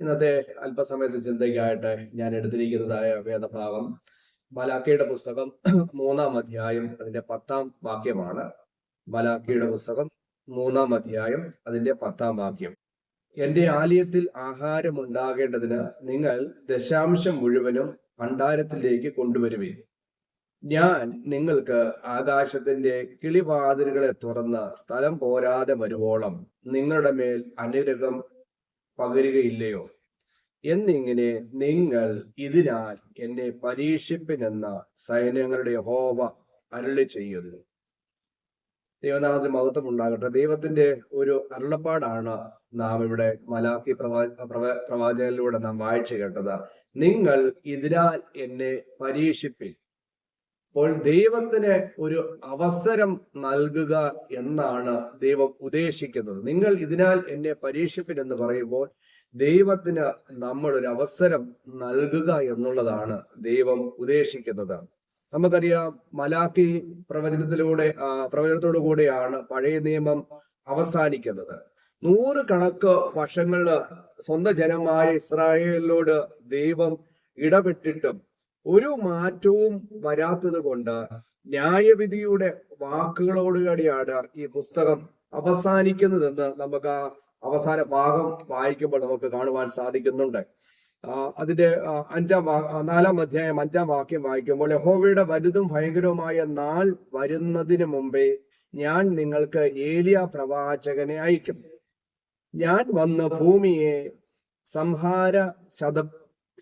ഇന്നത്തെ അല്പസമയത്തെ ചിന്തയ്ക്കായിട്ട് ഞാൻ എടുത്തിരിക്കുന്നതായ വേദഭാഗം മലാക്കയുടെ പുസ്തകം മൂന്നാം അധ്യായം അതിന്റെ പത്താം വാക്യമാണ്. മലാക്കയുടെ പുസ്തകം മൂന്നാം അധ്യായം അതിന്റെ പത്താം വാക്യം. എന്റെ ആലയത്തിൽ ആഹാരം ഉണ്ടാകേണ്ടതിന് നിങ്ങൾ ദശാംശം മുഴുവനും ഭണ്ഡാരത്തിലേക്ക് കൊണ്ടുവരുവിൻ. ഞാൻ നിങ്ങൾക്ക് ആകാശത്തിന്റെ കിളിവാതിലുകളെ തുറന്ന് സ്ഥലം പോരാതെ വരുവോളം നിങ്ങളുടെ മേൽ അനുഗ്രഹം പകരുകയില്ലയോ? എന്നിങ്ങനെ നിങ്ങൾ ഇതിനാൽ എന്നെ പരീക്ഷിപ്പിനെന്ന സൈന്യങ്ങളുടെ ഹോവ അരുളി ചെയ്യുന്നു ദൈവനാമത്തിന് മഹത്വം ഉണ്ടാകട്ടെ ദൈവത്തിന്റെ ഒരു അരുളപ്പാടാണ് നാം ഇവിടെ മലാഖി പ്രവാ പ്രവ- പ്രവാചകനിലൂടെ നാം വായിച്ചു കേട്ടത്. നിങ്ങൾ ഇതിനാൽ എന്നെ പരീക്ഷിപ്പിൻ. അപ്പോൾ ദൈവത്തിന് ഒരു അവസരം നൽകുക എന്നാണ് ദൈവം ഉദ്ദേശിക്കുന്നത്. നിങ്ങൾ ഇതിനാൽ എന്നെ പരീക്ഷിപ്പിൻ എന്ന് പറയുമ്പോൾ ദൈവത്തിന് നമ്മൾ ഒരു അവസരം നൽകുക എന്നുള്ളതാണ് ദൈവം ഉദ്ദേശിക്കുന്നത്. നമുക്കറിയാം മലാഖി പ്രവചനത്തിലൂടെ പ്രവചനത്തോടു കൂടെയാണ് പഴയ നിയമം അവസാനിക്കുന്നത്. നൂറ് കണക്ക് വർഷങ്ങളിൽ സ്വന്തം ജനമായ ഇസ്രായേലിനോട് ദൈവം ഇടപെട്ടിട്ടും ഒരു മാറ്റവും വരാത്തത് കൊണ്ട് ന്യായവിധിയുടെ വാക്കുകളോടുകൂടിയാണ് ഈ പുസ്തകം അവസാനിക്കുന്നതെന്ന് നമുക്ക് ആ അവസാന ഭാഗം വായിക്കുമ്പോൾ നമുക്ക് കാണുവാൻ സാധിക്കുന്നുണ്ട്. അതിന്റെ അഞ്ചാം നാലാം അധ്യായം അഞ്ചാം വാക്യം വായിക്കുമ്പോൾ യഹോവയുടെ വലുതും ഭയങ്കരവുമായ നാൾ വരുന്നതിന് മുമ്പേ ഞാൻ നിങ്ങൾക്ക് ഏലിയ പ്രവാചകനെ അയക്കും. ഞാൻ വന്ന് ഭൂമിയെ സംഹാര ശത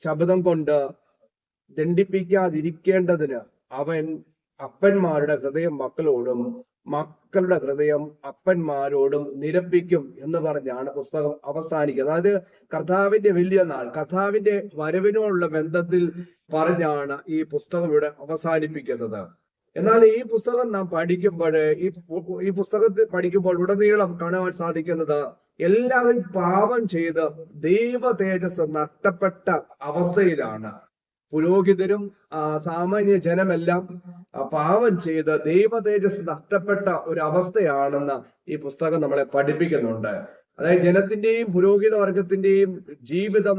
ശബ്ദം കൊണ്ട് ദണ്ഡിപ്പിക്കാതിരിക്കേണ്ടതിന് അവൻ അപ്പന്മാരുടെ ഹൃദയം മക്കളോടും മക്കളുടെ ഹൃദയം അപ്പന്മാരോടും നിരപ്പിക്കും എന്ന് പറഞ്ഞാണ് പുസ്തകം അവസാനിക്കുന്നത് അതായത് കർത്താവിന്റെ വലിയ നാൾ കർത്താവിന്റെ വരവിനോടുള്ള ബന്ധത്തിൽ പറഞ്ഞാണ് ഈ പുസ്തകം ഇവിടെ അവസാനിപ്പിക്കുന്നത്. എന്നാൽ ഈ പുസ്തകം നാം പഠിക്കുമ്പോൾ ഈ ഈ പുസ്തകത്തിൽ പഠിക്കുമ്പോൾ ഉടനീളം കാണുവാൻ സാധിക്കുന്നത് എല്ലാവരും പാപം ചെയ്ത് ദൈവ തേജസ് നഷ്ടപ്പെട്ട അവസ്ഥയിലാണ്. പുരോഹിതരും സാമാന്യ ജനമെല്ലാം പാവം ചെയ്ത് ദൈവ തേജസ് നഷ്ടപ്പെട്ട ഒരു അവസ്ഥയാണെന്ന് ഈ പുസ്തകം നമ്മളെ പഠിപ്പിക്കുന്നുണ്ട്. അതായത് ജനത്തിന്റെയും പുരോഹിത വർഗത്തിന്റെയും ജീവിതം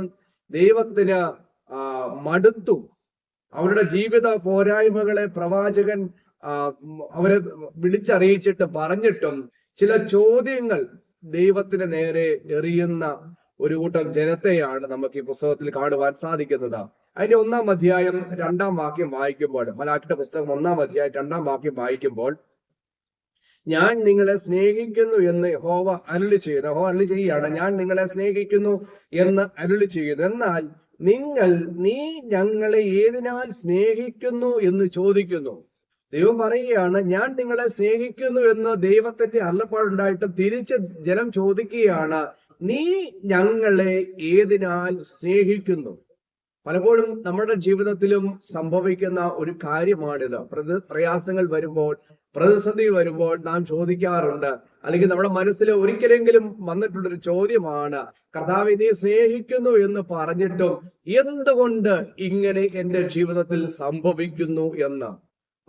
ദൈവത്തിന് മടുത്തു. അവരുടെ ജീവിത പോരായ്മകളെ പ്രവാചകൻ അവരെ വിളിച്ചറിയിച്ചിട്ട് പറഞ്ഞിട്ടും ചില ചോദ്യങ്ങൾ ദൈവത്തിന് നേരെ എറിയുന്ന ഒരു കൂട്ടം ജനത്തെയാണ് നമുക്ക് ഈ പുസ്തകത്തിൽ കാണുവാൻ സാധിക്കുന്നത്. അതിന്റെ ഒന്നാം അധ്യായം രണ്ടാം വാക്യം വായിക്കുമ്പോൾ മലാക്കിന്റെ പുസ്തകം ഒന്നാം അധ്യായം രണ്ടാം വാക്യം വായിക്കുമ്പോൾ ഞാൻ നിങ്ങളെ സ്നേഹിക്കുന്നു എന്ന് ഹോവ അരുളി ചെയ്യുന്നു ഹോ അരുളി ചെയ്യാണ് ഞാൻ നിങ്ങളെ സ്നേഹിക്കുന്നു എന്ന് അരുളി ചെയ്യുന്നു. എന്നാൽ നിങ്ങൾ നീ ഞങ്ങളെ ഏതിനാൽ സ്നേഹിക്കുന്നു എന്ന് ചോദിക്കുന്നു? ദൈവം പറയുകയാണ് ഞാൻ നിങ്ങളെ സ്നേഹിക്കുന്നു എന്ന് ദൈവത്തിന്റെ അരുളപ്പാടുണ്ടായിട്ടും തിരിച്ച് ജനം ചോദിക്കുകയാണ് നീ ഞങ്ങളെ ഏതിനാൽ സ്നേഹിക്കുന്നു? പലപ്പോഴും നമ്മുടെ ജീവിതത്തിലും സംഭവിക്കുന്ന ഒരു കാര്യമാണിത്. പ്രതി പ്രയാസങ്ങൾ വരുമ്പോൾ പ്രതിസന്ധി വരുമ്പോൾ നാം ചോദിക്കാറുണ്ട്. അല്ലെങ്കിൽ നമ്മുടെ മനസ്സിൽ ഒരിക്കലെങ്കിലും വന്നിട്ടുള്ളൊരു ചോദ്യമാണ് കർത്താവ് നീ സ്നേഹിക്കുന്നു എന്ന് പറഞ്ഞിട്ടും എന്തുകൊണ്ട് ഇങ്ങനെ എന്റെ ജീവിതത്തിൽ സംഭവിക്കുന്നു എന്ന്?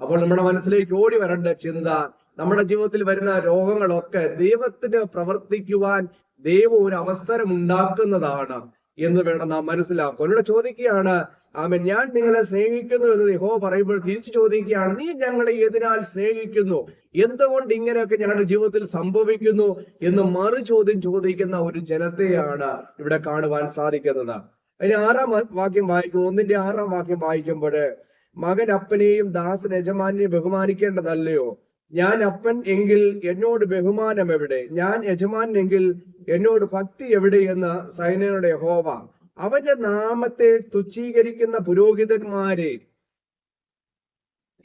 അപ്പോൾ നമ്മുടെ മനസ്സിലേക്ക് ഓടി വരേണ്ട ചിന്ത നമ്മുടെ ജീവിതത്തിൽ വരുന്ന രോഗങ്ങളൊക്കെ ദൈവത്തിന് പ്രവർത്തിക്കുവാൻ ദൈവം ഒരു അവസരം ഉണ്ടാക്കുന്നതാണ്. എന്ന് വേണം നാം മനസ്സിലാക്കുക ഇവിടെ ചോദിക്കുകയാണ് ആമൻ ഞാൻ നിങ്ങളെ സ്നേഹിക്കുന്നു എന്ന് യഹോ പറയുമ്പോൾ തിരിച്ചു ചോദിക്കുകയാണ് നീ ഞങ്ങളെ എതിനാൽ സ്നേഹിക്കുന്നു? എന്തുകൊണ്ട് ഇങ്ങനെയൊക്കെ ഞങ്ങളുടെ ജീവിതത്തിൽ സംഭവിക്കുന്നു? എന്ന് മറു ചോദ്യം ചോദിക്കുന്ന ഒരു ജനത്തെയാണ് ഇവിടെ കാണുവാൻ സാധിക്കുന്നത്. അതിന് ആറാം വാക്യം വായിക്കും ഒന്നിന്റെ ആറാം വാക്യം വായിക്കുമ്പോൾ മകൻ അപ്പനെയും ദാസൻ യജമാനെയും ബഹുമാനിക്കേണ്ടതല്ലയോ? ഞാൻ അപ്പൻ എങ്കിൽ എന്നോട് ബഹുമാനം എവിടെ? ഞാൻ യജമാൻ എങ്കിൽ എന്നോട് ഭക്തി എവിടെ? എന്ന് സൈനയുടെ ഹോവ അവന്റെ നാമത്തെ തുച്ഛീകരിക്കുന്ന പുരോഹിതന്മാരെ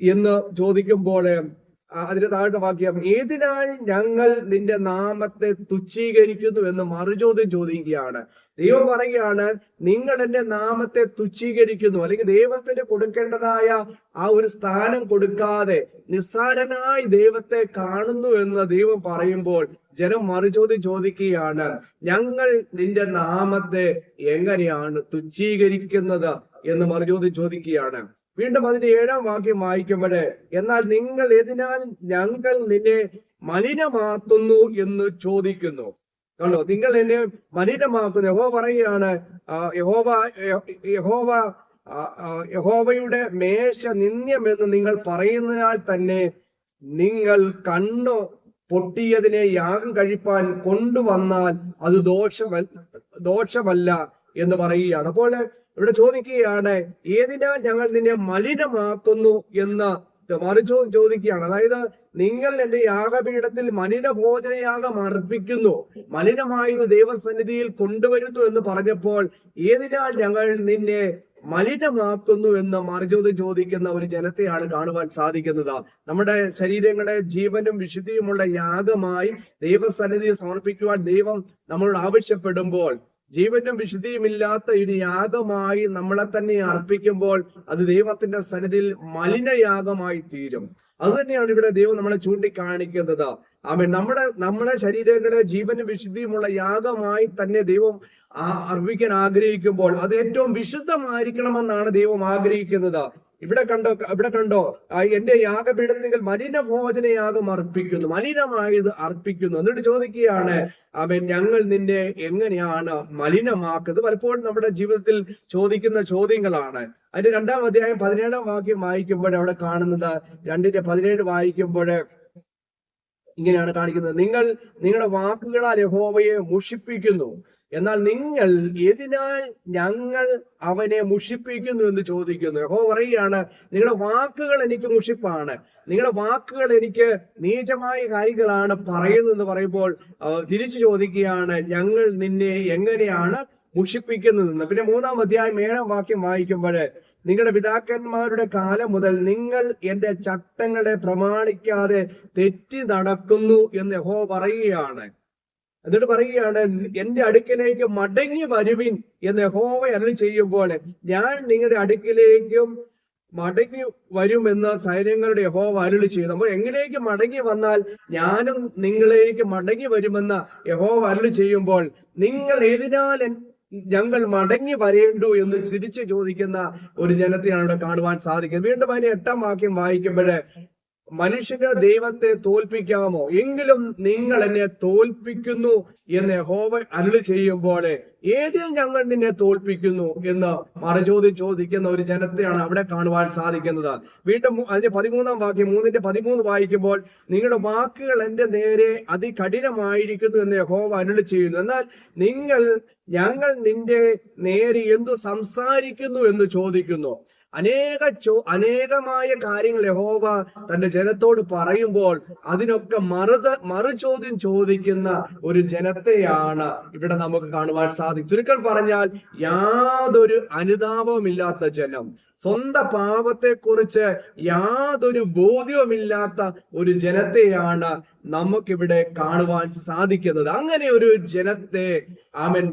എന്ന് ചോദിക്കുമ്പോൾ അതിന്റെ താഴെ വാക്യം ഏതിനാൽ ഞങ്ങൾ നിന്റെ നാമത്തെ തുച്ഛീകരിക്കുന്നു എന്ന് മറുചോദ്യം ചോദിക്കുകയാണ്. ദൈവം പറയുകയാണ് നിങ്ങൾ എന്റെ നാമത്തെ തുച്ഛീകരിക്കുന്നു അല്ലെങ്കിൽ ദൈവത്തിന് കൊടുക്കേണ്ടതായ ആ ഒരു സ്ഥാനം കൊടുക്കാതെ നിസ്സാരനായി ദൈവത്തെ കാണുന്നു എന്ന് ദൈവം പറയുമ്പോൾ ജനം മറുചോദ്യം ചോദിക്കുകയാണ് ഞങ്ങൾ നിന്റെ നാമത്തെ എങ്ങനെയാണ് തുച്ഛീകരിക്കുന്നത് എന്ന് മറുചോദ്യം ചോദിക്കുകയാണ്. വീണ്ടും അതിന്റെ ഏഴാം വാക്യം വായിക്കുമ്പോൾ എന്നാൽ നിങ്ങൾ എതിനാൽ ഞങ്ങൾ നിന്നെ മലിനമാക്കുന്നു എന്ന് ചോദിക്കുന്നു? കണ്ടോ? നിങ്ങൾ എന്നെ മലിനമാക്കുന്നു. യഹോ പറയുകയാണ് യഹോവ യഹോവ യഹോവയുടെ മേശ നിന്ദ്യമെന്ന് നിങ്ങൾ പറയുന്നതിനാൽ തന്നെ നിങ്ങൾ കണ്ണു പൊട്ടിയതിനെ യാഗം കഴിപ്പാൻ കൊണ്ടുവന്നാൽ അത് ദോഷമല്ല ദോഷമല്ല എന്ന് പറയുകയാണ്. അപ്പോൾ ഇവിടെ ചോദിക്കുകയാണ് ഏതിനാൽ ഞങ്ങൾ നിന്നെ മലിനമാക്കുന്നു എന്ന് മറുചോദ്യം ചോദിക്കുകയാണ്. അതായത് നിങ്ങൾ എന്റെ യാഗപീഠത്തിൽ മലിന ഭോജനയാഗം അർപ്പിക്കുന്നു മലിനമായത് ദൈവസന്നിധിയിൽ കൊണ്ടുവരുന്നു എന്ന് പറഞ്ഞപ്പോൾ ഏതിനാൽ ഞങ്ങൾ നിന്നെ മലിനമാക്കുന്നു എന്ന് മറുചോദ്യം ചോദിക്കുന്ന ഒരു ജനത്തെയാണ് കാണുവാൻ സാധിക്കുന്നത്. നമ്മുടെ ശരീരങ്ങളെ ജീവനും വിശുദ്ധിയുമുള്ള യാഗമായി ദൈവസന്നിധിയെ സമർപ്പിക്കുവാൻ ദൈവം നമ്മളോട് ആവശ്യപ്പെടുമ്പോൾ ജീവനും വിശുദ്ധിയുമില്ലാത്ത ഒരു യാഗമായി നമ്മളെ തന്നെ അർപ്പിക്കുമ്പോൾ അത് ദൈവത്തിന്റെ സന്നിധിയിൽ മലിനയാഗമായി തീരും. അത് തന്നെയാണ് ഇവിടെ ദൈവം നമ്മളെ ചൂണ്ടിക്കാണിക്കുന്നത്. ആമേ നമ്മുടെ നമ്മുടെ ശരീരങ്ങളെ ജീവനും വിശുദ്ധിയുമുള്ള യാഗമായി തന്നെ ദൈവം അർപ്പിക്കാൻ ആഗ്രഹിക്കുമ്പോൾ അത് ഏറ്റവും വിശുദ്ധമായിരിക്കണമെന്നാണ് ദൈവം ആഗ്രഹിക്കുന്നത്. ഇവിടെ കണ്ടോ ഇവിടെ കണ്ടോ? എന്റെ യാഗപീഠത്തിൽ മലിന ഭോജനയാഗം അർപ്പിക്കുന്നു. മലിനമായത് അർപ്പിക്കുന്നു. എന്നിട്ട് ചോദിക്കുകയാണ് അവൻ ഞങ്ങൾ നിന്നെ എങ്ങനെയാണ് മലിനമാക്കുന്നത്? പലപ്പോഴും നമ്മുടെ ജീവിതത്തിൽ ചോദിക്കുന്ന ചോദ്യങ്ങളാണ്. അതിന്റെ രണ്ടാം അധ്യായം പതിനേഴാം വാക്യം വായിക്കുമ്പോൾ അവിടെ കാണുന്നത് രണ്ടിന്റെ പതിനേഴ് വായിക്കുമ്പോൾ ഇങ്ങനെയാണ് കാണിക്കുന്നത്. നിങ്ങൾ നിങ്ങളുടെ വാക്കുകളാൽ യഹോവയെ മുഷിപ്പിക്കുന്നു. എന്നാൽ നിങ്ങൾ എതിനാൽ ഞങ്ങൾ അവനെ മുഷിപ്പിക്കുന്നു എന്ന് ചോദിക്കുന്നു? യഹോ പറയുകയാണ് നിങ്ങളുടെ വാക്കുകൾ എനിക്ക് മുഷിപ്പാണ്. നിങ്ങളുടെ വാക്കുകൾ എനിക്ക് നീചമായ കാര്യങ്ങളാണ് പറയുന്നതെന്ന് പറയുമ്പോൾ തിരിച്ചു ചോദിക്കുകയാണ് ഞങ്ങൾ നിന്നെ എങ്ങനെയാണ് മുഷിപ്പിക്കുന്നതെന്ന്? പിന്നെ മൂന്നാം അധ്യായം ഏഴാം വാക്യം വായിക്കുമ്പോൾ നിങ്ങളുടെ പിതാക്കന്മാരുടെ കാലം മുതൽ നിങ്ങൾ എന്റെ ചട്ടങ്ങളെ പ്രമാണിക്കാതെ തെറ്റി നടക്കുന്നു എന്ന് യഹോ പറയുകയാണ്. എന്നിട്ട് പറയുകയാണ് എന്റെ അടുക്കിലേക്ക് മടങ്ങി വരുവിൻ എന്ന് യഹോവ അരളി ചെയ്യുമ്പോൾ ഞാൻ നിങ്ങളുടെ അടുക്കിലേക്കും മടങ്ങി വരുമെന്ന് സൈന്യങ്ങളുടെ യഹോവ അരുളി ചെയ്യുന്നു. അപ്പോൾ എങ്ങനെയൊക്കെ മടങ്ങി വന്നാൽ ഞാനും നിങ്ങളിലേക്ക് മടങ്ങി വരുമെന്ന് യഹോവ അരുളി ചെയ്യുമ്പോൾ നിങ്ങൾ ഏതിനാൽ ഞങ്ങൾ മടങ്ങി വരേണ്ടു എന്ന് ചിരിച്ചു ചോദിക്കുന്ന ഒരു ജനത്തെയാണ് ഇവിടെ കാണുവാൻ സാധിക്കുന്നത്. വീണ്ടും അതിന് എട്ടാം വാക്യം വായിക്കുമ്പോൾ മനുഷ്യന് ദൈവത്തെ തോൽപ്പിക്കാമോ? എങ്കിലും നിങ്ങൾ എന്നെ തോൽപ്പിക്കുന്നു എന്ന് ഹോവ അരുളി ചെയ്യുമ്പോൾ ഏതിൽ ഞങ്ങൾ നിന്നെ തോൽപ്പിക്കുന്നു എന്ന് മറുചോദി ചോദിക്കുന്ന ഒരു ജനത്തെയാണ് അവിടെ കാണുവാൻ സാധിക്കുന്നത്. വീണ്ടും അതിന്റെ പതിമൂന്നാം വാക്യം മൂന്നിന്റെ പതിമൂന്ന് വായിക്കുമ്പോൾ നിങ്ങളുടെ വാക്കുകൾ എന്റെ നേരെ അതികഠിനമായിരിക്കുന്നു എന്ന് ഹോവ അരുളി ചെയ്യുന്നു. എന്നാൽ നിങ്ങൾ ഞങ്ങൾ നിന്റെ നേരെ എന്തു സംസാരിക്കുന്നു എന്ന് ചോദിക്കുന്നു. അനേക ചോ അനേകമായ കാര്യങ്ങൾ യഹോവ തന്റെ ജനത്തോട് പറയുമ്പോൾ അതിനൊക്കെ മറുത മറുചോദ്യം ചോദിക്കുന്ന ഒരു ജനത്തെയാണ് ഇവിടെ നമുക്ക് കാണുവാൻ സാധിക്കും ചുരുക്കം പറഞ്ഞാൽ യാതൊരു അനുതാപവുമില്ലാത്ത ജനം. സ്വന്തം പാപത്തെക്കുറിച്ച് യാതൊരു ബോധ്യവുമില്ലാത്ത ഒരു ജനത്തെയാണ് നമുക്കിവിടെ കാണുവാൻ സാധിക്കുന്നത്. അങ്ങനെ ഒരു ജനത്തെ അവൻ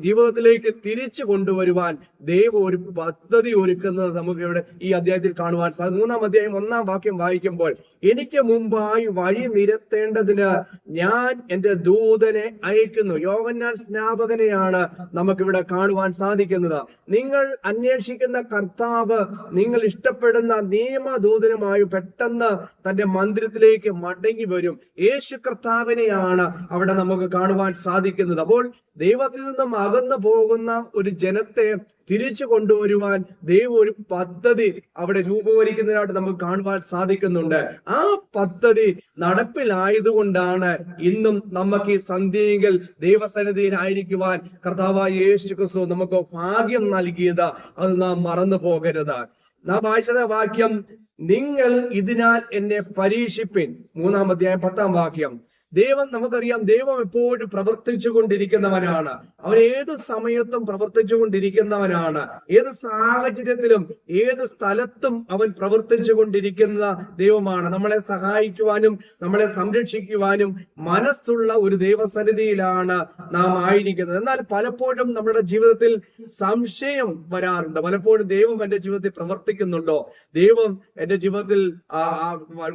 ജീവിതത്തിലേക്ക് തിരിച്ചു കൊണ്ടുവരുവാൻ ദൈവം ഒരു പദ്ധതി ഒരുക്കുന്നത് നമുക്കിവിടെ ഈ അധ്യായത്തിൽ കാണുവാൻ സാധിക്കും. മൂന്നാം അധ്യായം ഒന്നാം വാക്യം വായിക്കുമ്പോൾ എനിക്ക് മുമ്പായി വഴി നിരത്തേണ്ടതിന് ഞാൻ എന്റെ ദൂതനെ അയക്കുന്നു. യോവന്നാൻ സ്നാപകനെയാണ് നമുക്കിവിടെ കാണുവാൻ സാധിക്കുന്നത്. നിങ്ങൾ അന്വേഷിക്കുന്ന കർത്താവ് നിങ്ങൾ ഇഷ്ടപ്പെടുന്ന നിയമദൂതനുമായി പെട്ടെന്ന് തന്റെ മന്ദിരത്തിലേക്ക് മടങ്ങി വരും. യേശു കർത്താവിനെയാണ് അവിടെ നമുക്ക് കാണുവാൻ സാധിക്കുന്നത്. അപ്പോൾ ദൈവത്തിൽ നിന്നും അകന്നു പോകുന്ന ഒരു ജനത്തെ തിരിച്ചു കൊണ്ടുവരുവാൻ ദൈവം ഒരു പദ്ധതി അവിടെ രൂപീകരിക്കുന്നതിനായിട്ട് നമുക്ക് കാണുവാൻ സാധിക്കുന്നുണ്ട്. ആ പദ്ധതി നടപ്പിലായതുകൊണ്ടാണ് ഇന്നും നമുക്ക് ഈ സന്ധ്യയെങ്കിൽ ദൈവസന്നിധിയിലായിരിക്കുവാൻ കർത്താവായ യേശു ക്രിസ്തു നമുക്ക് ഭാഗ്യം നൽകിയത്. അത് നാം മറന്നു പോകരുത്. നാം വായിച്ചത് വാക്യം നിങ്ങൾ ഇതിനാൽ എന്നെ പരീക്ഷിപ്പിൻ. മൂന്നാം അധ്യായം പത്താം വാക്യം. ദൈവം നമുക്കറിയാം ദൈവം എപ്പോഴും പ്രവർത്തിച്ചു കൊണ്ടിരിക്കുന്നവനാണ്. അവൻ ഏത് സമയത്തും പ്രവർത്തിച്ചു കൊണ്ടിരിക്കുന്നവനാണ്. ഏത് സാഹചര്യത്തിലും ഏത് സ്ഥലത്തും അവൻ പ്രവർത്തിച്ചു കൊണ്ടിരിക്കുന്ന ദൈവമാണ്. നമ്മളെ സഹായിക്കുവാനും നമ്മളെ സംരക്ഷിക്കുവാനും മനസ്സുള്ള ഒരു ദൈവസന്നിധിയിലാണ് നാം ആയിരിക്കുന്നത്. എന്നാൽ പലപ്പോഴും നമ്മുടെ ജീവിതത്തിൽ സംശയം വരാറുണ്ട്. പലപ്പോഴും ദൈവം എന്റെ ജീവിതത്തിൽ പ്രവർത്തിക്കുന്നുണ്ടോ? ദൈവം എന്റെ ജീവിതത്തിൽ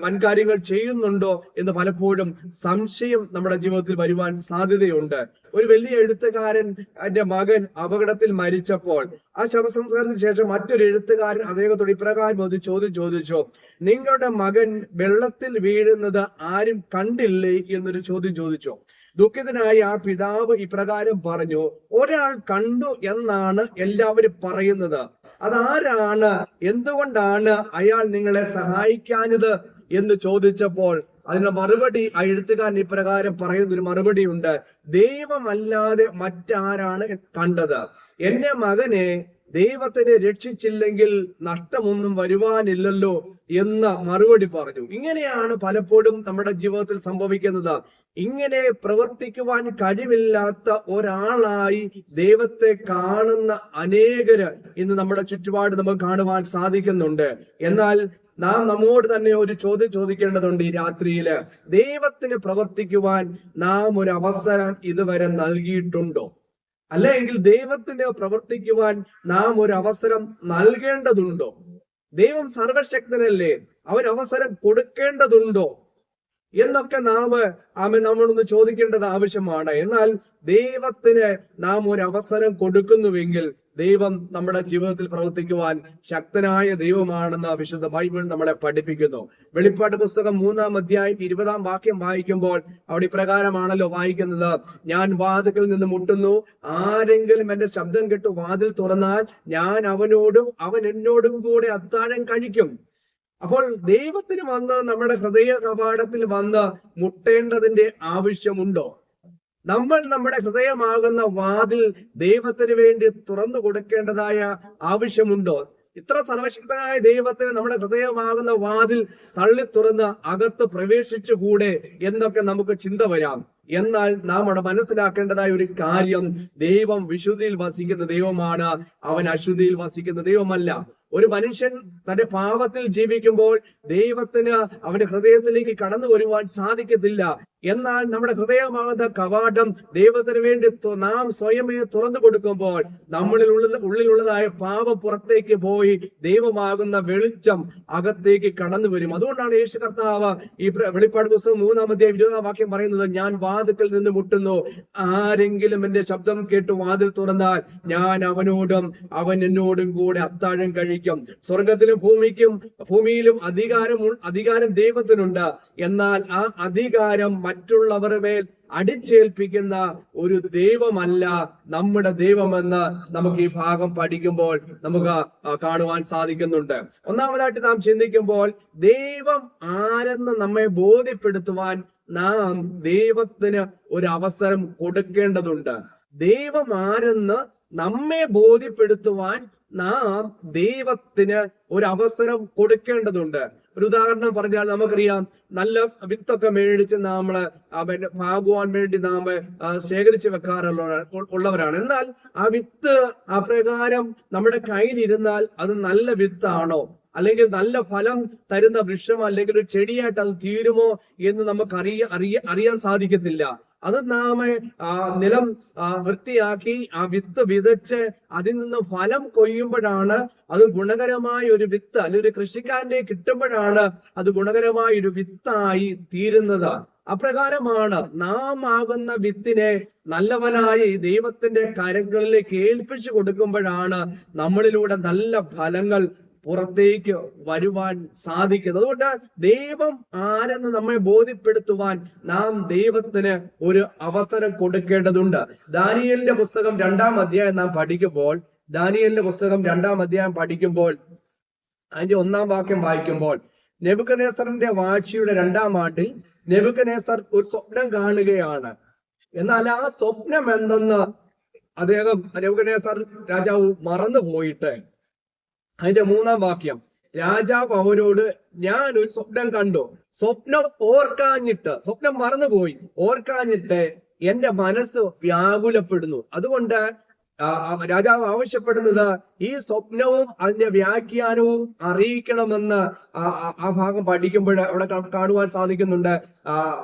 വൻകാര്യങ്ങൾ ചെയ്യുന്നുണ്ടോ എന്ന് പലപ്പോഴും സംശയം നമ്മുടെ ജീവിതത്തിൽ വരുവാൻ സാധ്യതയുണ്ട്. ഒരു വലിയ എഴുത്തുകാരൻ എന്റെ മകൻ അപകടത്തിൽ മരിച്ചപ്പോൾ ആ ശവസംസ്കാരത്തിന് ശേഷം മറ്റൊരു എഴുത്തുകാരൻ അദ്ദേഹത്തോട് ഇപ്രകാരം ഒരു ചോദ്യം ചോദിച്ചു. നിങ്ങളുടെ മകൻ വെള്ളത്തിൽ വീഴുന്നത് ആരും കണ്ടില്ലേ? എന്നൊരു ചോദ്യം ചോദിച്ചു. ദുഃഖിതനായ ആ പിതാവ് ഇപ്രകാരം പറഞ്ഞു ഒരാൾ കണ്ടു എന്നാണ് എല്ലാവരും പറയുന്നത്. അതാരാണ്? എന്തുകൊണ്ടാണ് അയാൾ നിങ്ങളെ സഹായിക്കാഞ്ഞത് എന്ന് ചോദിച്ചപ്പോൾ അതിനുള്ള മറുപടി ആ എഴുത്തുകാരൻ ഇപ്രകാരം പറയുന്ന ഒരു മറുപടി ഉണ്ട്. ദൈവമല്ലാതെ മറ്റാരാണ് കണ്ടത്? എന്റെ മകനെ ദൈവത്തിനെ രക്ഷിച്ചില്ലെങ്കിൽ നഷ്ടമൊന്നും വരുവാനില്ലല്ലോ. എന്ന് മറുപടി പറഞ്ഞു. ഇങ്ങനെയാണ് പലപ്പോഴും നമ്മുടെ ജീവിതത്തിൽ സംഭവിക്കുന്നത്. ഇങ്ങനെ പ്രവർത്തിക്കുവാൻ കഴിവില്ലാത്ത ഒരാളായി ദൈവത്തെ കാണുന്ന അനേകര് ഇന്ന് നമ്മുടെ ചുറ്റുപാട് നമുക്ക് കാണുവാൻ സാധിക്കുന്നുണ്ട്. എന്നാൽ നാം നമ്മോട് തന്നെ ഒരു ചോദ്യം ചോദിക്കേണ്ടതുണ്ട് ഈ രാത്രിയിൽ. ദൈവത്തിന് പ്രവർത്തിക്കുവാൻ നാം ഒരു അവസരം ഇതുവരെ നൽകിയിട്ടുണ്ടോ? അല്ലെങ്കിൽ ദൈവത്തിന് പ്രവർത്തിക്കുവാൻ നാം ഒരു അവസരം നൽകേണ്ടതുണ്ടോ? ദൈവം സർവശക്തനല്ലേ? അവൻ അവസരം കൊടുക്കേണ്ടതുണ്ടോ? എന്നൊക്കെ നാം ആമെ നമ്മളൊന്ന് ചോദിക്കേണ്ടത് ആവശ്യമാണ്. എന്നാൽ ദൈവത്തിന് നാം ഒരു അവസരം കൊടുക്കുന്നുവെങ്കിൽ ദൈവം നമ്മുടെ ജീവിതത്തിൽ പ്രവർത്തിക്കുവാൻ ശക്തനായ ദൈവമാണെന്ന് വിശുദ്ധ ബൈബിൾ നമ്മളെ പഠിപ്പിക്കുന്നു. വെളിപ്പാട് പുസ്തകം മൂന്നാം അധ്യായം ഇരുപതാം വാക്യം വായിക്കുമ്പോൾ അവിടെ ഇപ്രകാരമാണല്ലോ വായിക്കുന്നത്. ഞാൻ വാതിൽ നിന്ന് മുട്ടുന്നു. ആരെങ്കിലും എന്റെ ശബ്ദം കേട്ട് വാതിൽ തുറന്നാൽ ഞാൻ അവനോടും അവൻ എന്നോടും കൂടെ അത്താഴം കഴിക്കും. അപ്പോൾ ദൈവത്തിന് വന്ന് നമ്മുടെ ഹൃദയ കവാടത്തിൽ വന്ന് മുട്ടേണ്ടതിന്റെ ആവശ്യമുണ്ടോ? നമ്മൾ നമ്മുടെ ഹൃദയമാകുന്ന വാതിൽ ദൈവത്തിന് വേണ്ടി തുറന്നു കൊടുക്കേണ്ടതായ ആവശ്യമുണ്ടോ? ഇത്ര സർവശക്തനായ ദൈവത്തിന് നമ്മുടെ ഹൃദയമാകുന്ന വാതിൽ തള്ളി തുറന്ന് അകത്ത് പ്രവേശിച്ചുകൂടെ എന്നൊക്കെ നമുക്ക് ചിന്ത വരാം. എന്നാൽ നാം അവിടെ മനസ്സിലാക്കേണ്ടതായ ഒരു കാര്യം ദൈവം വിശുദ്ധിയിൽ വസിക്കുന്ന ദൈവമാണ്. അവൻ അശുദ്ധിയിൽ വസിക്കുന്ന ദൈവമല്ല. ഒരു മനുഷ്യൻ തന്റെ പാപത്തിൽ ജീവിക്കുമ്പോൾ ദൈവത്തിന് അവന്റെ ഹൃദയത്തിലേക്ക് കടന്നു വരുവാൻ സാധിക്കത്തില്ല. എന്നാൽ നമ്മുടെ ഹൃദയമാകുന്ന കവാടം ദൈവത്തിന് വേണ്ടി നാം സ്വയമേ തുറന്നു കൊടുക്കുമ്പോൾ നമ്മളിൽ ഉള്ള ഉള്ളിലുള്ളതായ പാപം പുറത്തേക്ക് പോയി ദൈവമാകുന്ന വെളിച്ചം അകത്തേക്ക് കടന്നു വരും. അതുകൊണ്ടാണ് യേശു കർത്താവ് ഈ വെളിപ്പാട് പുസ്തകം മൂന്നാമത്തെ ഇരുപതാം വാക്യം പറയുന്നത് ഞാൻ വാതിക്കൽ നിന്ന് മുട്ടുന്നു. ആരെങ്കിലും എന്റെ ശബ്ദം കേട്ട് വാതിൽ തുറന്നാൽ ഞാൻ അവനോടും അവൻ എന്നോടും കൂടെ അത്താഴം കഴിക്കും. സ്വർഗത്തിലും ഭൂമിക്കും ഭൂമിയിലും അധികാരം അധികാരം ദൈവത്തിനുണ്ട്. എന്നാൽ ആ അധികാരം മറ്റുള്ളവരുടെ മേൽ അടിച്ചേൽപ്പിക്കുന്ന ഒരു ദൈവമല്ല നമ്മുടെ ദൈവമെന്ന് നമുക്ക് ഈ ഭാഗം പഠിക്കുമ്പോൾ നമുക്ക് കാണുവാൻ സാധിക്കുന്നുണ്ട്. ഒന്നാമതായിട്ട് നാം ചിന്തിക്കുമ്പോൾ ദൈവം ആരെന്ന് നമ്മെ ബോധ്യപ്പെടുത്തുവാൻ നാം ദൈവത്തിന് ഒരു അവസരം കൊടുക്കേണ്ടതുണ്ട്. ദൈവം ആരെന്ന് നമ്മെ ബോധ്യപ്പെടുത്തുവാൻ നാം ദൈവത്തിന് ഒരു അവസരം കൊടുക്കേണ്ടതുണ്ട്. ഒരു ഉദാഹരണം പറഞ്ഞാൽ നമുക്കറിയാം നല്ല വിത്തൊക്കെ മേടിച്ച് നമ്മൾ അവന് പാകുവാൻ വേണ്ടി നാം ശേഖരിച്ച് വെക്കാറുള്ള ഉള്ളവരാണ്. എന്നാൽ ആ വിത്ത് അപ്രകാരം നമ്മുടെ കയ്യിലിരുന്നാൽ അത് നല്ല വിത്താണോ? അല്ലെങ്കിൽ നല്ല ഫലം തരുന്ന വൃക്ഷം അല്ലെങ്കിൽ ചെടിയായിട്ട് അത് തീരുമോ എന്ന് നമുക്ക് അറിയ അറിയാൻ സാധിക്കത്തില്ല. അത് നാം നിലം വൃത്തിയാക്കി ആ വിത്ത് വിതച്ച് അതിൽ നിന്ന് ഫലം കൊയ്യുമ്പോഴാണ് അത് ഗുണകരമായ ഒരു വിത്ത് അല്ലെങ്കിൽ ഒരു കൃഷിക്കാരന്റെ കിട്ടുമ്പോഴാണ് അത് ഗുണകരമായ ഒരു വിത്തായി തീരുന്നത്. അപ്രകാരമാണ് നാം ആകുന്ന വിത്തിനെ നല്ലവനായ ദൈവത്തിന്റെ കരങ്ങളിലേക്ക് ഏൽപ്പിച്ചു കൊടുക്കുമ്പോഴാണ് നമ്മളിലൂടെ നല്ല ഫലങ്ങൾ പുറത്തേക്ക് വരുവാൻ സാധിക്കുന്നത് അതുകൊണ്ട് ദൈവം ആരെന്ന് നമ്മെ ബോധ്യപ്പെടുത്തുവാൻ നാം ദൈവത്തിന് ഒരു അവസരം കൊടുക്കേണ്ടതുണ്ട്. ദാനിയലിന്റെ പുസ്തകം രണ്ടാം അധ്യായം നാം പഠിക്കുമ്പോൾ ദാനിയലിന്റെ പുസ്തകം രണ്ടാം അധ്യായം പഠിക്കുമ്പോൾ അതിന്റെ ഒന്നാം വാക്യം വായിക്കുമ്പോൾ നെബുക്കനേസറിന്റെ വാഴ്ചയുടെ രണ്ടാം ആണ്ടിൽ നെബുക്കനേസർ ഒരു സ്വപ്നം കാണുകയാണ്. എന്നാൽ ആ സ്വപ്നം എന്തെന്ന് അദ്ദേഹം നെബുക്കനേസർ രാജാവ് മറന്നു പോയിട്ട് അതിന്റെ മൂന്നാം വാക്യം. രാജാവ് അവരോട് ഞാൻ ഒരു സ്വപ്നം കണ്ടു. സ്വപ്നം ഓർക്കാഞ്ഞിട്ട് സ്വപ്നം മറന്നുപോയി. ഓർക്കാഞ്ഞിട്ട് എന്റെ മനസ്സ് വ്യാകുലപ്പെടുന്നു. അതുകൊണ്ട് രാജാവ് ആവശ്യപ്പെടുന്നത് ഈ സ്വപ്നവും അതിന്റെ വ്യാഖ്യാനവും അറിയിക്കണമെന്ന് ആ- ഭാഗം പഠിക്കുമ്പോൾ അവിടെ കാണുവാൻ സാധിക്കുന്നുണ്ട്.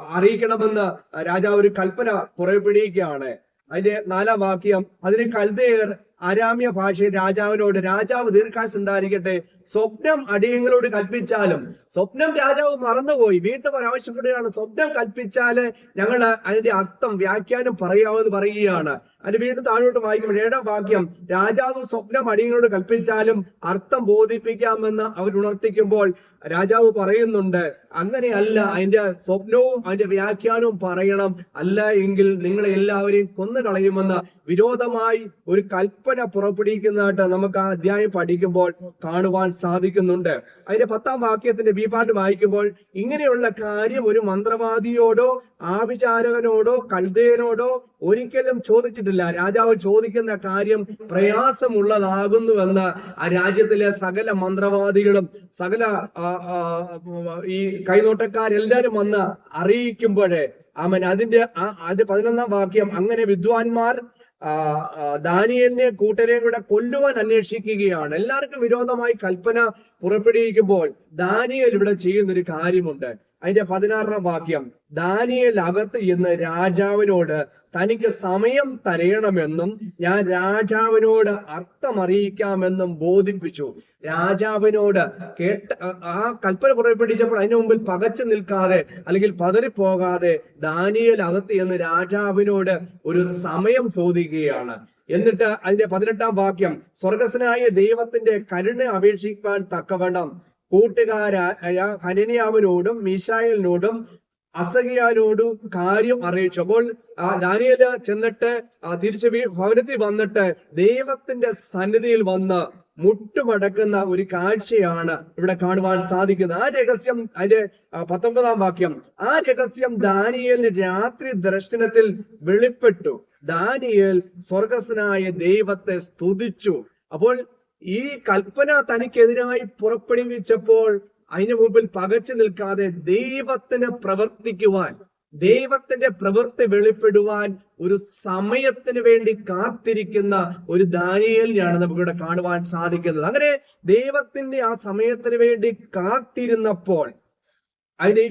അറിയിക്കണമെന്ന് രാജാവ് ഒരു കൽപ്പന പുറപ്പെടുകയാണ് അതിന്റെ നാലാം വാക്യം അതിന് കൽദയർ അരാമ്യ ഭാഷയിൽ രാജാവിനോട് രാജാവ് ദീർഘാസ് ഉണ്ടായിരിക്കട്ടെ സ്വപ്നം അടിയങ്ങളോട് കൽപ്പിച്ചാലും സ്വപ്നം രാജാവ് മറന്നുപോയി. വീണ്ടും പരാമർശപ്പെടുകയാണ് സ്വപ്നം കൽപ്പിച്ചാൽ ഞങ്ങൾ അതിന്റെ അർത്ഥം വ്യാഖ്യാനം പറയാമെന്ന് പറയുകയാണ്. അതിന് വീണ്ടും താഴോട്ട് വായിക്കുമ്പോൾ ഏഴാം വാക്യം രാജാവ് സ്വപ്നം അടിയങ്ങളോട് കൽപ്പിച്ചാലും അർത്ഥം ബോധിപ്പിക്കാമെന്ന് അവർ ഉണർത്തിക്കുമ്പോൾ രാജാവ് പറയുന്നുണ്ട് അങ്ങനെയല്ല അതിന്റെ സ്വപ്നവും അതിന്റെ വ്യാഖ്യാനവും പറയണം. അല്ല എങ്കിൽ നിങ്ങളെ എല്ലാവരെയും കൊന്നു കളയുമെന്ന് വിരോധമായി ഒരു കൽപ്പന പുറപ്പെടുവിക്കുന്നതായിട്ട് നമുക്ക് ആ അധ്യായം പഠിക്കുമ്പോൾ കാണുവാൻ സാധിക്കുന്നുണ്ട്. അതിന്റെ പത്താം വാക്യത്തിന്റെ ബി പാട്ട് വായിക്കുമ്പോൾ ഇങ്ങനെയുള്ള കാര്യം ഒരു മന്ത്രവാദിയോടോ ആഭിചാരകനോടോ കൽദേനോടോ ഒരിക്കലും ചോദിച്ചിട്ടില്ല. രാജാവ് ചോദിക്കുന്ന കാര്യം പ്രയാസമുള്ളതാകുന്നുവെന്ന് ആ രാജ്യത്തിലെ സകല മന്ത്രവാദികളും സകല ഈ കൈനോട്ടക്കാരെല്ലാരും വന്ന് അറിയിക്കുമ്പോഴേ അവൻ അതിന്റെ അതിന്റെ പതിനൊന്നാം വാക്യം അങ്ങനെ വിദ്വാൻമാർ ദാനിയേലിനെ കൂട്ടരെയും കൂടെ കൊല്ലുവാൻ അന്വേഷിക്കുകയാണ്. എല്ലാവർക്കും വിരോധമായി കൽപ്പന പുറപ്പെടുവിക്കുമ്പോൾ ദാനിയൽ ഇവിടെ ചെയ്യുന്ന ഒരു കാര്യമുണ്ട്. അതിന്റെ പതിനാറാം വാക്യം ദാനിയൽ അകത്ത് എന്ന് രാജാവിനോട് തനിക്ക് സമയം തരയണമെന്നും ഞാൻ രാജാവിനോട് അർത്ഥം അറിയിക്കാമെന്നും ബോധിപ്പിച്ചു. രാജാവിനോട് കേട്ട ആ- ആ കൽപ്പന പുറപ്പെടുവിച്ചപ്പോൾ അതിനു മുമ്പിൽ പകച്ചു നിൽക്കാതെ അല്ലെങ്കിൽ പതറിപ്പോകാതെ ദാനിയൽ അകത്ത് എന്ന് രാജാവിനോട് ഒരു സമയം ചോദിക്കുകയാണ്. എന്നിട്ട് അതിന്റെ പതിനെട്ടാം വാക്യം സ്വർഗസ്നായ ദൈവത്തിന്റെ കരുണ അപേക്ഷിക്കാൻ തക്കവണ്ണം കൂട്ടുകാരായ ഹനനിയാവിനോടും മീശായലിനോടും അസഹിയാനോടും കാര്യം അറിയിച്ചു. അപ്പോൾ ആ ചെന്നിട്ട് തിരിച്ച് ഭവനത്തിൽ വന്നിട്ട് ദൈവത്തിന്റെ സന്നിധിയിൽ വന്ന് മുട്ടുമടക്കുന്ന ഒരു കാഴ്ചയാണ് ഇവിടെ കാണുവാൻ സാധിക്കുന്നത്. ആ രഹസ്യം അതിന്റെ പത്തൊമ്പതാം വാക്യം ആ രഹസ്യം ദാനിയേലിന് രാത്രി ദർശനത്തിൽ വെളിപ്പെട്ടു. ദാനിയേൽ സ്വർഗസ്വനായ ദൈവത്തെ സ്തുതിച്ചു. അപ്പോൾ ഈ കൽപ്പന തനിക്കെതിരായി പുറപ്പെടുവിച്ചപ്പോൾ അതിനു മുമ്പിൽ പകച്ചു നിൽക്കാതെ ദൈവത്തിന് പ്രവർത്തിക്കുവാൻ ദൈവത്തിന്റെ പ്രവൃത്തി വെളിപ്പെടുവാൻ ഒരു സമയത്തിന് വേണ്ടി കാത്തിരിക്കുന്ന ഒരു ദാനിയലിനെയാണ് നമുക്കിവിടെ കാണുവാൻ സാധിക്കുന്നത്. അങ്ങനെ ദൈവത്തിന്റെ ആ സമയത്തിന് വേണ്ടി കാത്തിരുന്നപ്പോൾ അതിന്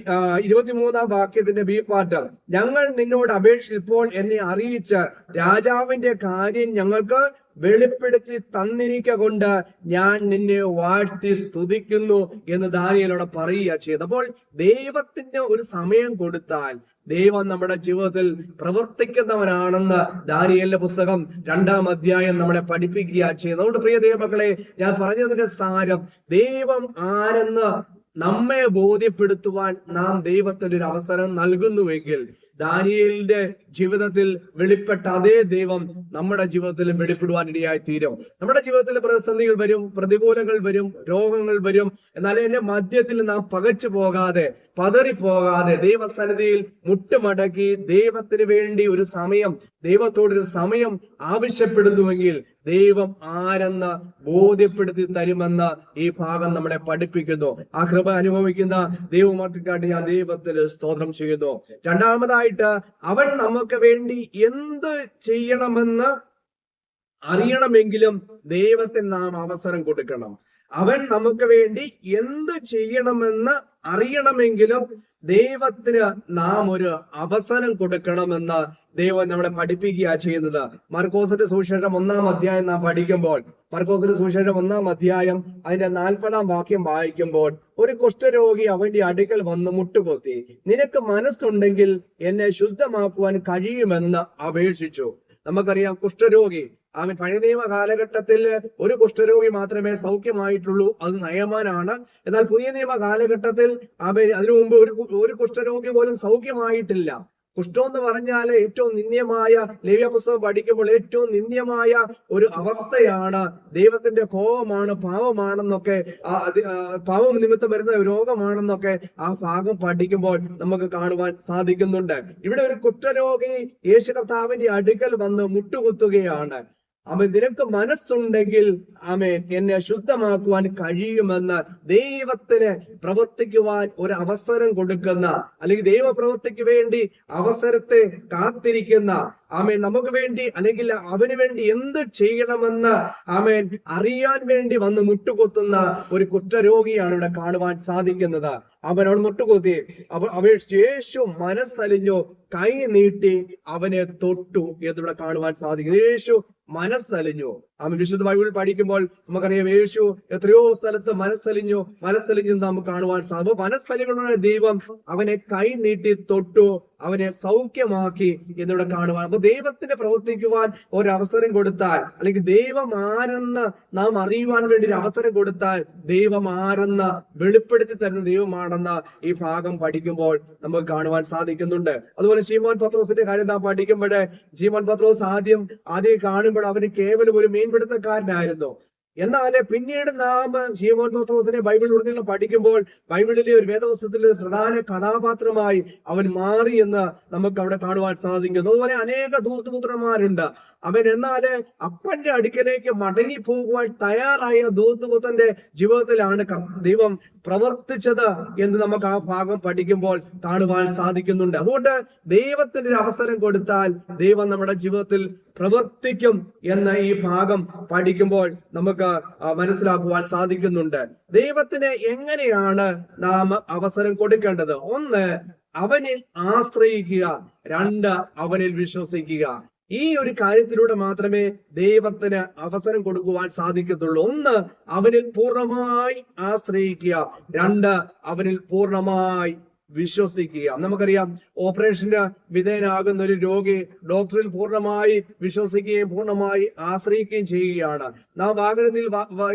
ഇരുപത്തിമൂന്നാം വാക്യത്തിന്റെ ബി പാട്ട് ഞങ്ങൾ നിന്നോട് അപേക്ഷിച്ചപ്പോൾ എന്നെ അറിയിച്ച രാജാവിന്റെ കാര്യം ഞങ്ങൾക്ക് വെളിപ്പെടുത്തി തന്നിരിക്ക കൊണ്ട് ഞാൻ നിന്നെ വാഴ്ത്തി സ്തുതിക്കുന്നു എന്ന് ദാനിയലോടെ പറയുക ചെയ്തത് അപ്പോൾ ദൈവത്തിന് ഒരു സമയം കൊടുത്താൽ ദൈവം നമ്മുടെ ജീവിതത്തിൽ പ്രവർത്തിക്കുന്നവനാണെന്ന് ദാനിയലിന്റെ പുസ്തകം രണ്ടാം അധ്യായം നമ്മളെ പഠിപ്പിക്കുക ചെയ്യുന്നു. അതുകൊണ്ട് പ്രിയ ദൈവമക്കളെ ഞാൻ പറഞ്ഞതിന്റെ സാരം ദൈവം ആരെന്ന് നമ്മെ ബോധ്യപ്പെടുത്തുവാൻ നാം ദൈവത്തിന് ഒരു അവസരം നൽകുന്നുവെങ്കിൽ ദാനിയേലിന്റെ ജീവിതത്തിൽ വെളിപ്പെട്ട അതേ ദൈവം നമ്മുടെ ജീവിതത്തിലും വെളിപ്പെടുവാൻ ഇടയായി തീരും. നമ്മുടെ ജീവിതത്തിൽ പ്രതിസന്ധികൾ വരും പ്രതികൂലങ്ങൾ വരും രോഗങ്ങൾ വരും. എന്നാൽ എന്റെ മധ്യത്തിൽ നാം പകച്ചു പോകാതെ പതറി പോകാതെ ദൈവസന്നിധിയിൽ മുട്ടുമടക്കി ദൈവത്തിന് വേണ്ടി ഒരു സമയം ദൈവത്തോടൊരു സമയം ആവശ്യപ്പെടുന്നുവെങ്കിൽ ദൈവം ആരെന്ന് ബോധ്യപ്പെടുത്തി തരുമെന്ന് ഈ ഭാഗം നമ്മളെ പഠിപ്പിക്കുന്നു. ആ കൃപ അനുഭവിക്കുന്ന ദൈവമാർക്കായിട്ട് ഞാൻ ദൈവത്തിന് സ്തോത്രം ചെയ്യുന്നു. രണ്ടാമതായിട്ട് അവൻ നമുക്ക് വേണ്ടി എന്ത് ചെയ്യണമെന്ന് അറിയണമെങ്കിലും ദൈവത്തിന് നാം അവസരം കൊടുക്കണം. അവൻ നമുക്ക് വേണ്ടി എന്ത് ചെയ്യണമെന്ന് അറിയണമെങ്കിലും ദൈവത്തിന് നാം ഒരു അവസരം കൊടുക്കണമെന്ന് ദൈവം നമ്മളെ പഠിപ്പിക്കുക ചെയ്യുന്നത്. മർക്കോസിന്റെ സുവിശേഷം ഒന്നാം അധ്യായം നാം പഠിക്കുമ്പോൾ മർക്കോസിന്റെ സുവിശേഷം ഒന്നാം അധ്യായം അതിന്റെ നാൽപ്പതാം വാക്യം വായിക്കുമ്പോൾ ഒരു കുഷ്ഠരോഗി അവന്റെ അടുക്കൽ വന്ന് മുട്ടുപൊത്തി നിനക്ക് മനസ്സുണ്ടെങ്കിൽ എന്നെ ശുദ്ധമാക്കുവാൻ കഴിയുമെന്ന് അപേക്ഷിച്ചു. നമുക്കറിയാം കുഷ്ഠരോഗി അവൻ പഴയ നിയമ കാലഘട്ടത്തിൽ ഒരു കുഷ്ഠരോഗി മാത്രമേ സൗഖ്യമായിട്ടുള്ളൂ അത് നയമാനാണ്. എന്നാൽ പുതിയ നിയമ കാലഘട്ടത്തിൽ അവൻ അതിനു മുമ്പ് ഒരു ഒരു കുഷ്ഠരോഗി പോലും സൗഖ്യമായിട്ടില്ല. കുഷ്ഠം എന്ന് പറഞ്ഞാൽ ഏറ്റവും നിന്ദ്യമായ ലേവ്യ പുസ്തകം പഠിക്കുമ്പോൾ ഏറ്റവും നിന്ദ്യമായ ഒരു അവസ്ഥയാണ്. ദൈവത്തിന്റെ കോപമാണ് പാവമാണെന്നൊക്കെ പാവം നിമിത്തം വരുന്ന രോഗമാണെന്നൊക്കെ ആ ഭാഗം പഠിക്കുമ്പോൾ നമുക്ക് കാണുവാൻ സാധിക്കുന്നുണ്ട്. ഇവിടെ ഒരു കുഷ്ഠരോഗി യേശു കർത്താവിന്റെ അടുക്കൽ വന്ന് മുട്ടുകുത്തുകയാണ്. അവൻ നിനക്ക് മനസ്സുണ്ടെങ്കിൽ ആമേൻ. എന്നെ ശുദ്ധമാക്കുവാൻ കഴിയുമെന്ന് ദൈവത്തിന് പ്രവർത്തിക്കുവാൻ ഒരു അവസരം കൊടുക്കുന്ന അല്ലെങ്കിൽ ദൈവ പ്രവൃത്തിക്ക് വേണ്ടി അവസരത്തെ കാത്തിരിക്കുന്ന ആമേൻ. നമുക്ക് വേണ്ടി അല്ലെങ്കിൽ അവന് വേണ്ടി എന്ത് ചെയ്യണമെന്ന് ആമേൻ അറിയാൻ വേണ്ടി വന്ന് മുട്ടുകുത്തുന്ന ഒരു കുഷ്ഠരോഗിയാണ് ഇവിടെ കാണുവാൻ സാധിക്കുന്നത്. അവനോട് മുട്ടുകുത്തി. അവ അപേക്ഷിച്ച് യേശു മനസ്സലിഞ്ഞു കൈ നീട്ടി അവനെ തൊട്ടു എന്നിവിടെ കാണുവാൻ സാധിക്കുന്നു. യേശു മനസ്സലിഞ്ഞു അവൻ വിശുദ്ധ ബൈബിൾ പഠിക്കുമ്പോൾ നമുക്കറിയാം യേശു എത്രയോ സ്ഥലത്ത് മനസ്സലിഞ്ഞു മനസ്സലിഞ്ഞു നമുക്ക് കാണുവാൻ സാധിക്കും മനസ്സലികളുടെ ദൈവം അവനെ കൈ നീട്ടി തൊട്ടു അവനെ സൗഖ്യമാക്കി എന്നിവിടെ കാണുവാൻ. അപ്പൊ ദൈവത്തിന് പ്രവർത്തിക്കുവാൻ ഒരവസരം കൊടുത്താൽ അല്ലെങ്കിൽ ദൈവം ആരെന്ന് നാം അറിയുവാൻ വേണ്ടി ഒരു അവസരം കൊടുത്താൽ ദൈവം ആരെന്ന് വെളിപ്പെടുത്തി തരുന്ന ദൈവമാണെന്ന് ഈ ഭാഗം പഠിക്കുമ്പോൾ നമുക്ക് കാണുവാൻ സാധിക്കുന്നുണ്ട്. അതുപോലെ ശീമോൻ പത്രോസിന്റെ കാര്യം നാം പഠിക്കുമ്പോൾ ശീമോൻ പത്രോസ് ആദ്യം ആദ്യം കാണുമ്പോൾ അവന് കേവലം ഒരു മീൻപിടുത്തക്കാരനായിരുന്നു എന്നാൽ പിന്നീട് നാം ശീമോൻ പത്രോസിനെ ബൈബിൾ ഉടനീളം പഠിക്കുമ്പോൾ ബൈബിളിലെ ഒരു വേദപുസ്തകത്തിലെ പ്രധാന കഥാപാത്രമായി അവൻ മാറി എന്ന് നമുക്ക് അവിടെ കാണുവാൻ സാധിക്കുന്നു. അതുപോലെ അനേക ദൂത്തുപുത്രന്മാരുണ്ട് അവൻ എന്നാൽ അപ്പന്റെ അടുക്കലേക്ക് മടങ്ങി പോകുവാൻ തയ്യാറായ ദൂത്തുപുത്രന്റെ ജീവിതത്തിലാണ് ദൈവം പ്രവർത്തിച്ചത് എന്ന് നമുക്ക് ആ ഭാഗം പഠിക്കുമ്പോൾ കാണുവാൻ സാധിക്കുന്നുണ്ട്. അതുകൊണ്ട് ദൈവത്തിന്റെ ഒരു അവസരം കൊടുത്താൽ ദൈവം നമ്മുടെ ജീവിതത്തിൽ പ്രവർത്തിക്കും എന്ന ഈ ഭാഗം പഠിക്കുമ്പോൾ നമുക്ക് മനസ്സിലാക്കുവാൻ സാധിക്കുന്നുണ്ട്. ദൈവത്തിന് എങ്ങനെയാണ് നാം അവസരം കൊടുക്കേണ്ടത്? ഒന്ന് അവനിൽ ആശ്രയിക്കുക. രണ്ട് അവനിൽ വിശ്വസിക്കുക. ഈ ഒരു കാര്യത്തിലൂടെ മാത്രമേ ദൈവത്തിന് അവസരം കൊടുക്കുവാൻ സാധിക്കത്തുള്ളൂ. ഒന്ന് അവനിൽ പൂർണമായി ആശ്രയിക്കുക. രണ്ട് അവനിൽ പൂർണമായി വിശ്വസിക്കുക. നമുക്കറിയാം ഓപ്പറേഷന് വിധേയനാകുന്ന ഒരു രോഗി ഡോക്ടറിൽ പൂർണമായി വിശ്വസിക്കുകയും പൂർണമായി ആശ്രയിക്കുകയും ചെയ്യുകയാണ്. നാം വാഹനത്തിൽ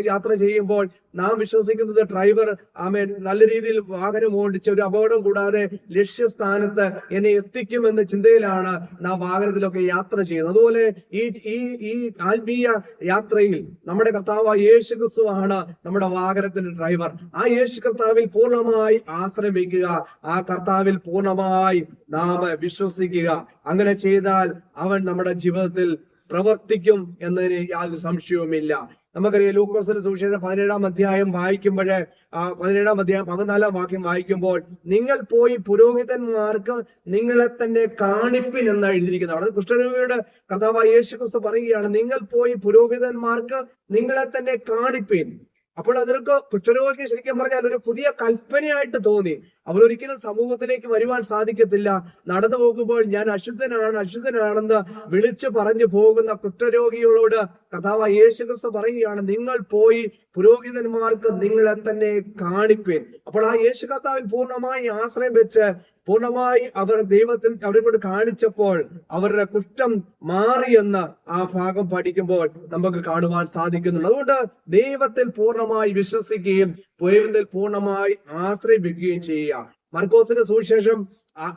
യാത്ര ചെയ്യുമ്പോൾ നാം വിശ്വസിക്കുന്നത് ഡ്രൈവർ ആമേൻ നല്ല രീതിയിൽ വാഹനം ഓടിച്ച ഒരു അപകടം കൂടാതെ ലക്ഷ്യസ്ഥാനത്ത് എന്നെ എത്തിക്കുമെന്ന ചിന്തയിലാണ് നാം വാഹനത്തിലൊക്കെ യാത്ര ചെയ്യുന്നത്. അതുപോലെ ഈ ഈ ഈ ആത്മീയ യാത്രയിൽ നമ്മുടെ കർത്താവ് യേശു ക്രിസ്തുവാണ് നമ്മുടെ വാഹനത്തിന്റെ ഡ്രൈവർ. ആ യേശു കർത്താവിൽ പൂർണമായി ആശ്രയിക്കുക ആ കർത്താവിൽ പൂർണമായി നാം വിശ്വസിക്കുക. അങ്ങനെ ചെയ്താൽ അവൻ നമ്മുടെ ജീവിതത്തിൽ പ്രവർത്തിക്കും എന്നതിന് യാതൊരു സംശയവുമില്ല. നമുക്കറിയാം ലൂക്കോസിന്റെ സുവിശേഷം പതിനേഴാം അധ്യായം വായിക്കുമ്പോഴേ ആ പതിനേഴാം അധ്യായം പതിനാലാം വാക്യം വായിക്കുമ്പോൾ നിങ്ങൾ പോയി പുരോഹിതന്മാർക്ക് നിങ്ങളെ തന്നെ കാണിപ്പിൻ എന്ന് എഴുതിയിരിക്കുന്നത്. അവിടെ കൃഷ്ണരൂപിയുടെ കർത്താവ് യേശു ക്രിസ്തു പറയുകയാണ് നിങ്ങൾ പോയി പുരോഹിതന്മാർക്ക് നിങ്ങളെ തന്നെ കാണിപ്പിൻ അപ്പോൾ അതിനൊക്കെ കുഷ്ഠരോഗിക്ക് ശരിക്കും പറഞ്ഞാൽ ഒരു പുതിയ കൽപ്പനയായിട്ട് തോന്നി. അവരൊരിക്കലും സമൂഹത്തിലേക്ക് വരുവാൻ സാധിക്കത്തില്ല. നടന്നു പോകുമ്പോൾ ഞാൻ അശുദ്ധനാണ് അശുദ്ധനാണെന്ന് വിളിച്ചു പറഞ്ഞു പോകുന്ന കുഷ്ഠരോഗികളോട് കഥാവ യേശു ക്രിസ്തു പറയുകയാണ് നിങ്ങൾ പോയി പുരോഹിതന്മാർക്ക് നിങ്ങളെ തന്നെ കാണിപ്പിൻ. അപ്പോൾ ആ യേശു കർത്താവിൽ പൂർണമായി ആശ്രയം വെച്ച് പൂർണമായി അവർ ദൈവത്തിൽ അവരെ കൊണ്ട് കാണിച്ചപ്പോൾ അവരുടെ കുഷ്ഠം മാറിയെന്ന് ആ ഭാഗം പഠിക്കുമ്പോൾ നമുക്ക് കാണുവാൻ സാധിക്കുന്നുണ്ട്. അതുകൊണ്ട് ദൈവത്തിൽ പൂർണമായി വിശ്വസിക്കുകയും ദൈവത്തിൽ പൂർണമായി ആശ്രയിപ്പിക്കുകയും ചെയ്യുക. മർക്കോസിന്റെ സുവിശേഷം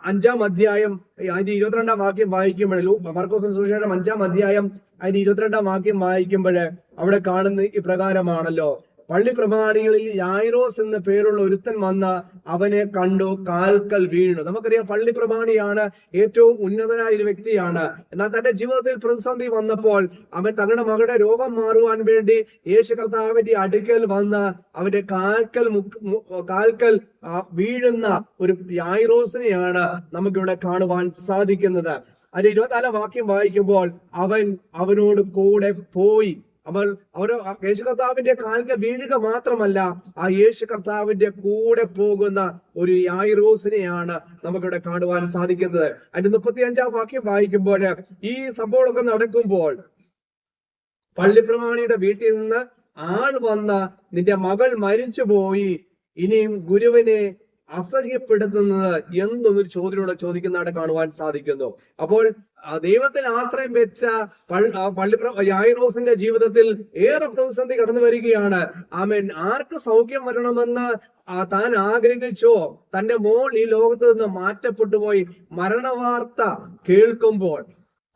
അഞ്ചാം അധ്യായം അതിന്റെ ഇരുപത്തിരണ്ടാം വാക്യം വായിക്കുമ്പോഴേ മർക്കോസിന്റെ സുവിശേഷം അഞ്ചാം അധ്യായം അതിന്റെ ഇരുപത്തിരണ്ടാം വാക്യം വായിക്കുമ്പോൾ അവിടെ കാണുന്ന ഇപ്രകാരമാണല്ലോ പള്ളി പ്രമാണികളിൽ യായിറോസ് എന്ന പേരുള്ള ഒരുത്തൻ വന്ന അവനെ കണ്ടു കാൽക്കൽ വീണു നമുക്കറിയാം പള്ളി പ്രമാണിയാണ് ഏറ്റവും ഉന്നതനായ ഒരു വ്യക്തിയാണ്. എന്നാൽ തന്റെ ജീവിതത്തിൽ പ്രതിസന്ധി വന്നപ്പോൾ അവൻ തങ്ങളുടെ മകളുടെ രോഗം മാറുവാൻ വേണ്ടി യേശു കർത്താവിന്റെ അടുക്കൽ വന്ന് അവന്റെ കാൽക്കൽ കാൽക്കൽ വീഴുന്ന ഒരു യായിറോസിനെയാണ് നമുക്കിവിടെ കാണുവാൻ സാധിക്കുന്നത്. അതിന്റെ ഇരുപത്തിനാലാം വാക്യം വായിക്കുമ്പോൾ അവൻ അവനോട് കൂടെ പോയി അവൾ അവർ യേശു കർത്താവിന്റെ കാലിക വീഴുക മാത്രമല്ല ആ യേശു കർത്താവിന്റെ കൂടെ പോകുന്ന ഒരു യായിറോസിനെയാണ് നമുക്കിവിടെ കാണുവാൻ സാധിക്കുന്നത്. അതിന്റെ മുപ്പത്തി അഞ്ചാം വാക്യം വായിക്കുമ്പോൾ ഈ സംഭവമൊക്കെ നടക്കുമ്പോൾ പള്ളിപ്രമാണിയുടെ വീട്ടിൽ നിന്ന് ആൾ വന്ന് നിന്റെ മകൾ മരിച്ചുപോയി. ഇനിയും ഗുരുവിനെ അസഹ്യപ്പെടുത്തുന്നത് എന്തൊന്നൊരു ചോദ്യത്തോടെ ചോദിക്കുന്നതായിട്ട് കാണുവാൻ സാധിക്കുന്നു. അപ്പോൾ ദൈവത്തിൽ ആശ്രയം വെച്ച പള്ളി യായിറോസിന്റെ ജീവിതത്തിൽ ഏറെ പ്രതിസന്ധി കടന്നു വരികയാണ്. ആമേൻ. ആർക്ക് സൗഖ്യം വരണമെന്ന് താൻ ആഗ്രഹിച്ചോ തന്റെ മോൾ ഈ ലോകത്ത് നിന്ന് മാറ്റപ്പെട്ടു പോയി മരണവാർത്ത കേൾക്കുമ്പോൾ.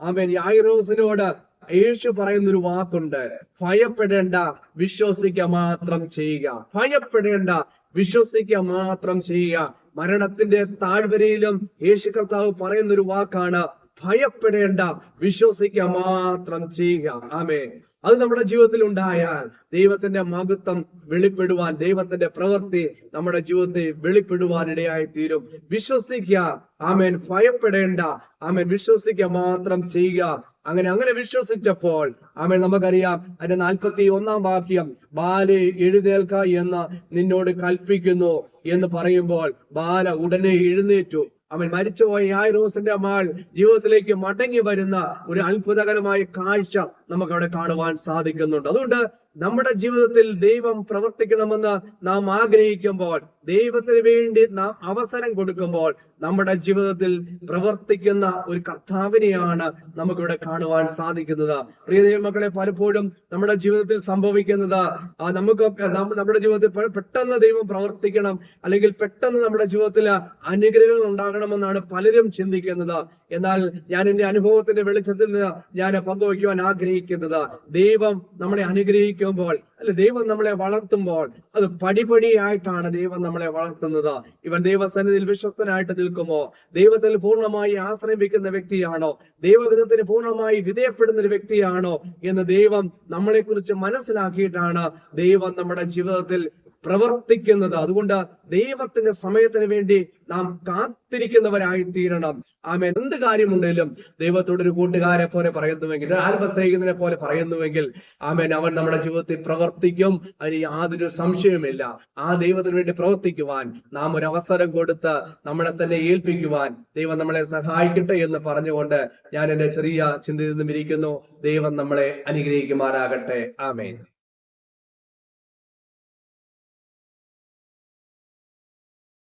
ആമേൻ. യായിറോസിനോട് യേശു പറയുന്ന ഒരു വാക്കുണ്ട്. ഭയപ്പെടേണ്ട വിശ്വസിക്കുക മാത്രം ചെയ്യുക. ഭയപ്പെടേണ്ട വിശ്വസിക്കുക മാത്രം ചെയ്യുക. മരണത്തിന്റെ താഴ്വരയിലും യേശു കർത്താവ് പറയുന്ന ഒരു വാക്കാണ് ഭയപ്പെടേണ്ട. വിശ്വസിക്കുക മാത്രം ചെയ്യുക. ആമേ അത് നമ്മുടെ ജീവിതത്തിൽ ഉണ്ടായാൽ ദൈവത്തിന്റെ മഹത്വം വെളിപ്പെടുവാൻ ദൈവത്തിന്റെ പ്രവൃത്തി നമ്മുടെ ജീവിതത്തിൽ വെളിപ്പെടുവാൻ ഇടയായി തീരും വിശ്വസിക്കുക. ആമേൻ. ഭയപ്പെടേണ്ട. ആമേൻ. വിശ്വസിക്കുക മാത്രം ചെയ്യുക. അങ്ങനെ അങ്ങനെ വിശ്വസിച്ചപ്പോൾ ആമേൻ നമുക്കറിയാം അതിന്റെ നാൽപ്പത്തി ഒന്നാം വാക്യം ബാലെ എഴുന്നേൽക്ക എന്ന് നിന്നോട് കൽപ്പിക്കുന്നു എന്ന് പറയുമ്പോൾ ബാല ഉടനെ എഴുന്നേറ്റു. അവൻ മരിച്ചുപോയ യായിറോസിന്റെ മാൾ ജീവിതത്തിലേക്ക് മടങ്ങി വരുന്ന ഒരു അത്ഭുതകരമായ കാഴ്ച നമുക്ക് അവിടെ കാണുവാൻ സാധിക്കുന്നുണ്ട്. അതുകൊണ്ട് നമ്മുടെ ജീവിതത്തിൽ ദൈവം പ്രവർത്തിക്കണമെന്ന് നാം ആഗ്രഹിക്കുമ്പോൾ ദൈവത്തിന് വേണ്ടി നാം അവസരം കൊടുക്കുമ്പോൾ നമ്മുടെ ജീവിതത്തിൽ പ്രവർത്തിക്കുന്ന ഒരു കർത്താവിനെയാണ് നമുക്കിവിടെ കാണുവാൻ സാധിക്കുന്നത്. പ്രിയ ദൈവമക്കളെ പലപ്പോഴും നമ്മുടെ ജീവിതത്തിൽ സംഭവിക്കുന്നത് നമുക്ക് നമ്മുടെ ജീവിതത്തിൽ പെട്ടെന്ന് ദൈവം പ്രവർത്തിക്കണം അല്ലെങ്കിൽ പെട്ടെന്ന് നമ്മുടെ ജീവിതത്തിൽ അനുഗ്രഹങ്ങൾ ഉണ്ടാകണമെന്നാണ് പലരും ചിന്തിക്കുന്നത്. എന്നാൽ ഞാൻ എന്റെ അനുഭവത്തിന്റെ വെളിച്ചത്തിൽ നിന്ന് ഞാൻ പങ്കുവയ്ക്കുവാൻ ആഗ്രഹിക്കുന്നത് ദൈവം നമ്മളെ അനുഗ്രഹിക്കുമ്പോൾ അല്ലെ ദൈവം നമ്മളെ വളർത്തുമ്പോൾ അത് പടിപടിയായിട്ടാണ് ദൈവം നമ്മളെ വളർത്തുന്നത്. ഇവൻ ദൈവസന്നിധിയിൽ വിശ്വസ്തനായിട്ട് നിൽക്കുമോ? ദൈവത്തിൽ പൂർണമായി ആശ്രയം വ്യക്തിയാണോ? ദൈവഹിതത്തിന് പൂർണമായി വിധേയപ്പെടുന്ന ഒരു വ്യക്തിയാണോ? എന്ന് ദൈവം നമ്മളെ കുറിച്ച് മനസ്സിലാക്കിയിട്ടാണ് ദൈവം നമ്മുടെ ജീവിതത്തിൽ പ്രവർത്തിക്കുന്നത്. അതുകൊണ്ട് ദൈവത്തിന്റെ സമയത്തിന് വേണ്ടി നാം കാത്തിരിക്കുന്നവരായി തീരണം ആമേൻ. എന്ത് കാര്യമുണ്ടെങ്കിലും ദൈവത്തോട് ഒരു കൂട്ടുകാരെ പോലെ പറയുന്നുവെങ്കിൽ ഒരു ആത്മസ്നേഹിതനെ പോലെ പറയുന്നുവെങ്കിൽ ആമേൻ അവൻ നമ്മുടെ ജീവിതത്തിൽ പ്രവർത്തിക്കും. അതിന് യാതൊരു സംശയവുമില്ല. ആ ദൈവത്തിന് വേണ്ടി പ്രവർത്തിക്കുവാൻ നാം ഒരു അവസരം കൊടുത്ത് നമ്മളെ തന്നെ ഏൽപ്പിക്കുവാൻ ദൈവം നമ്മളെ സഹായിക്കട്ടെ എന്ന് പറഞ്ഞുകൊണ്ട് ഞാൻ എന്റെ ചെറിയ ചിന്തയിൽ നിന്നും ഇരിക്കുന്നു. ദൈവം നമ്മളെ അനുഗ്രഹിക്കുമാറാകട്ടെ. ആമേൻ.